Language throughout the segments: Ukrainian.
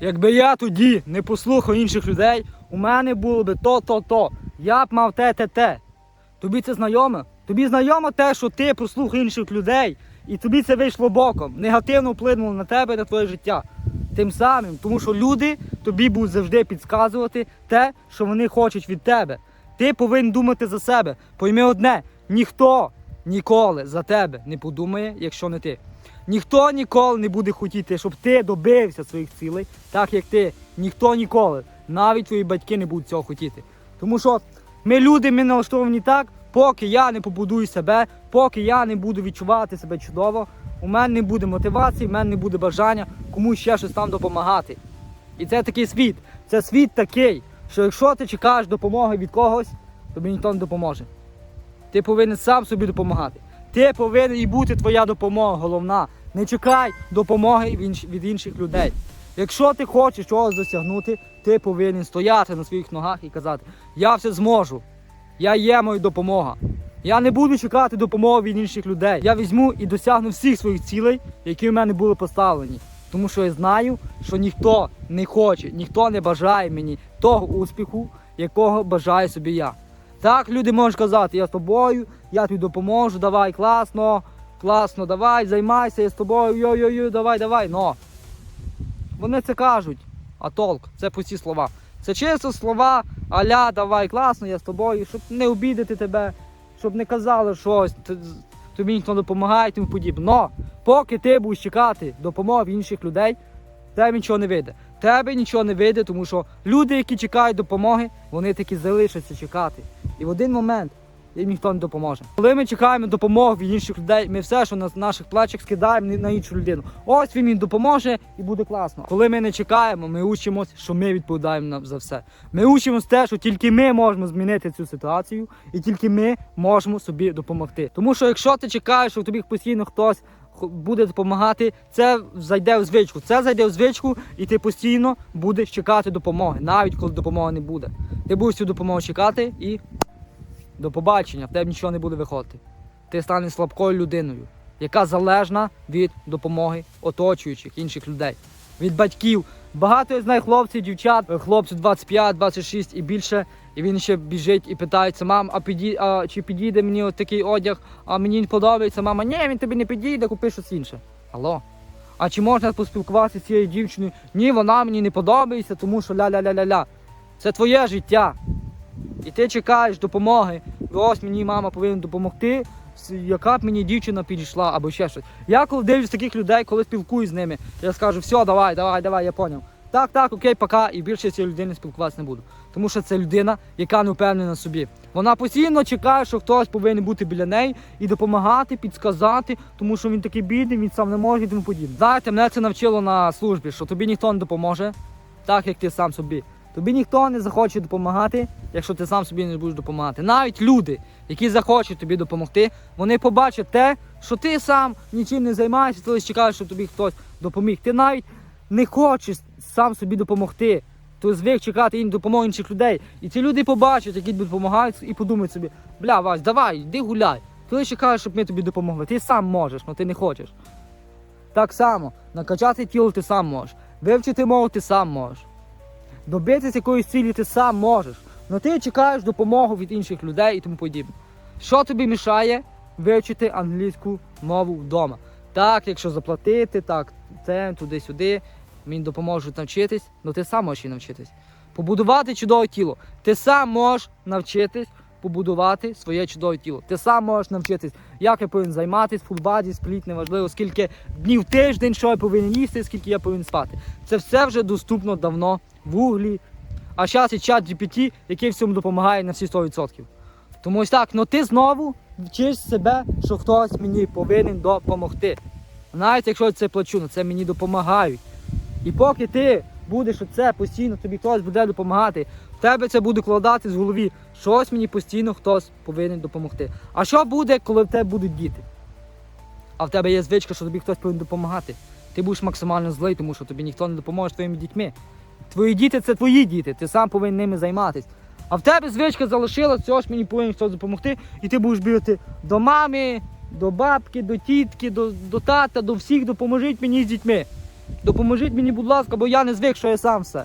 Якби я тоді не послухав інших людей, у мене було би то-то-то. Я б мав те-те-те. Тобі це знайомо? Тобі знайомо те, що ти послухав інших людей, і тобі це вийшло боком, негативно вплинуло на тебе і на твоє життя. Тим самим, тому що люди тобі будуть завжди підказувати те, що вони хочуть від тебе. Ти повинен думати за себе. Пойми одне: ніхто ніколи за тебе не подумає, якщо не ти. Ніхто ніколи не буде хотіти, щоб ти добився своїх цілей, так як ти. Ніхто ніколи. Навіть твої батьки не будуть цього хотіти. Тому що ми люди, ми налаштовані так, поки я не побудую себе, поки я не буду відчувати себе чудово, у мене не буде мотивації, у мене не буде бажання комусь ще щось там допомагати. І це такий світ. Це світ такий, що якщо ти чекаєш допомоги від когось, тобі ніхто не допоможе. Ти повинен сам собі допомагати. Ти повинен і бути твоя допомога головна. Не чекай допомоги від інших людей. Якщо ти хочеш чогось досягнути, ти повинен стояти на своїх ногах і казати: Я все зможу. Я є моя допомога. Я не буду чекати допомоги від інших людей. Я візьму і досягну всіх своїх цілей, які в мене були поставлені. Тому що я знаю, що ніхто не хоче, ніхто не бажає мені того успіху, якого бажаю собі я. Так, люди можуть казати, я з тобою, я тобі допоможу, давай, класно, класно, давай, займайся, я з тобою, йо-йо-йо, давай, давай. Но вони це кажуть, а толк, це пусті слова. Це чисто слова, аля, давай, класно, я з тобою, щоб не обідати тебе, щоб не казали щось, тобі ніхто не допомагає тому подібне. Но поки ти будеш чекати допомоги інших людей, тебе нічого не вийде. Тебе нічого не вийде, тому що люди, які чекають допомоги, вони таки залишаться чекати. І в один момент їм ніхто не допоможе. Коли ми чекаємо допомоги від інших людей, ми все, що на наших плечах скидаємо на іншу людину. Ось він мені допоможе і буде класно. Коли ми не чекаємо, ми учимось, що ми відповідаємо за все. Ми учимось те, що тільки ми можемо змінити цю ситуацію, і тільки ми можемо собі допомогти. Тому що якщо ти чекаєш, що тобі постійно хтось буде допомагати, це зайде в звичку. Це зайде в звичку, і ти постійно будеш чекати допомоги, навіть коли допомоги не буде. Ти будеш цю допомогу чекати і до побачення, в тебе нічого не буде виходити. Ти станеш слабкою людиною, яка залежна від допомоги оточуючих інших людей, від батьків. Багато я знаю хлопців, дівчат, хлопців 25, 26 і більше. І він ще біжить і питається, мам, а піді, а чи підійде мені от такий одяг, а мені не подобається. Мама, ні, він тобі не підійде, купи щось інше. Алло. А чи можна поспілкуватися з цією дівчиною? Ні, вона мені не подобається, тому що ля-ля-ля-ля-ля. Це твоє життя. І ти чекаєш допомоги. Ось мені мама повинна допомогти, яка б мені дівчина підійшла або ще щось. Я коли дивлюсь таких людей, коли спілкуюсь з ними, я скажу, все, давай, давай, давай, я поняв. Так, так, окей, пока, і більше з цією людиною спілкуватися не буду. Тому що це людина, яка не впевнена в собі. Вона постійно чекає, що хтось повинен бути біля неї і допомагати, підсказати, тому що він такий бідний, він сам не може і тому подібне. Знаєте, мене це навчило на службі, що тобі ніхто не допоможе, так як ти сам собі. Тобі ніхто не захоче допомагати, якщо ти сам собі не будеш допомагати. Навіть люди, які захочуть тобі допомогти, вони побачать те, що ти сам нічим не займаєшся, ти лише чекаєш, щоб тобі хтось допоміг. Ти навіть не хочеш сам собі допомогти. Ти звик чекати допомоги інших людей. І ці люди побачать, які тобі допомагають, і подумають собі, бля, Вась, давай, йди гуляй. Ти лише чекаєш, щоб ми тобі допомогли. Ти сам можеш, але ти не хочеш. Так само, накачати тіло ти сам можеш. Вивчити мову ти сам можеш. Добитися якоїсь цілі ти сам можеш. але ти чекаєш допомогу від інших людей і тому подібне. Що тобі мішає вивчити англійську мову вдома? Так, якщо заплатити, так, це туди-сюди, мені допоможуть навчитись, але ти сам можеш і навчитись. Побудувати чудове тіло. Ти сам можеш навчитись побудувати своє чудове тіло. Ти сам можеш навчитись, як я повинен займатися, фулбаді, спліт, неважливо, скільки днів тиждень, що я повинен їсти, скільки я повинен спати. Це все вже доступно давно в гуглі. А зараз є чат GPT, який всьому допомагає на всі 100%. Тому ось так, ну ти знову вчиш себе, що хтось мені повинен допомогти. Навіть якщо я це плачу, ну це мені допомагають. І поки ти будеш оце постійно, тобі хтось буде допомагати, тебе це буде вкладати з голові, щось мені постійно хтось повинен допомогти. А що буде, коли в тебе будуть діти? А в тебе є звичка, що тобі хтось повинен допомагати. Ти будеш максимально злий, тому що тобі ніхто не допоможе твоїми дітьми. Твої діти це твої діти, ти сам повинен ними займатися. А в тебе звичка залишилась, цього ж мені повинен хтось допомогти, і ти будеш бігати до мами, до бабки, до тітки, до, до тата, до всіх, допоможіть мені з дітьми. Допоможіть мені, будь ласка, бо я не звик, що я сам все.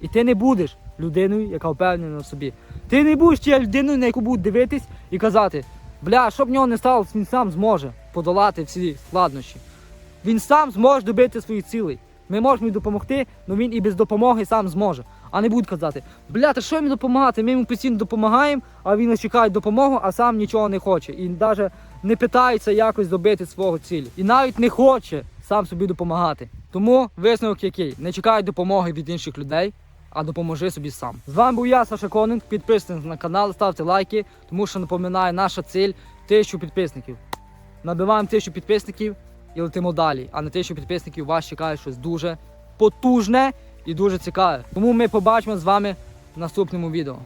І ти не будеш людиною, яка впевнена в собі. Ти не будеш тією людиною, на яку будуть дивитись і казати, бля, що б нього не сталося, він сам зможе подолати всі складнощі. Він сам зможе добити своїх цілей. Ми можемо йому допомогти, але він і без допомоги сам зможе. А не будуть казати, бля, та що йому допомагати? Ми йому постійно допомагаємо, а він чекає допомогу, а сам нічого не хоче. І навіть не питається якось добити свого цілі. І навіть не хоче сам собі допомагати. Тому висновок який? Не чекай допомоги від інших людей, а допоможи собі сам. З вами був я, Саша Конинг. Підписуйтесь на канал, ставте лайки, тому що напоминаю, наша ціль тисячу підписників. Набиваємо тисячу підписників і летимо далі. А на тисячу підписників вас чекає щось дуже потужне і дуже цікаве. Тому ми побачимо з вами в наступному відео.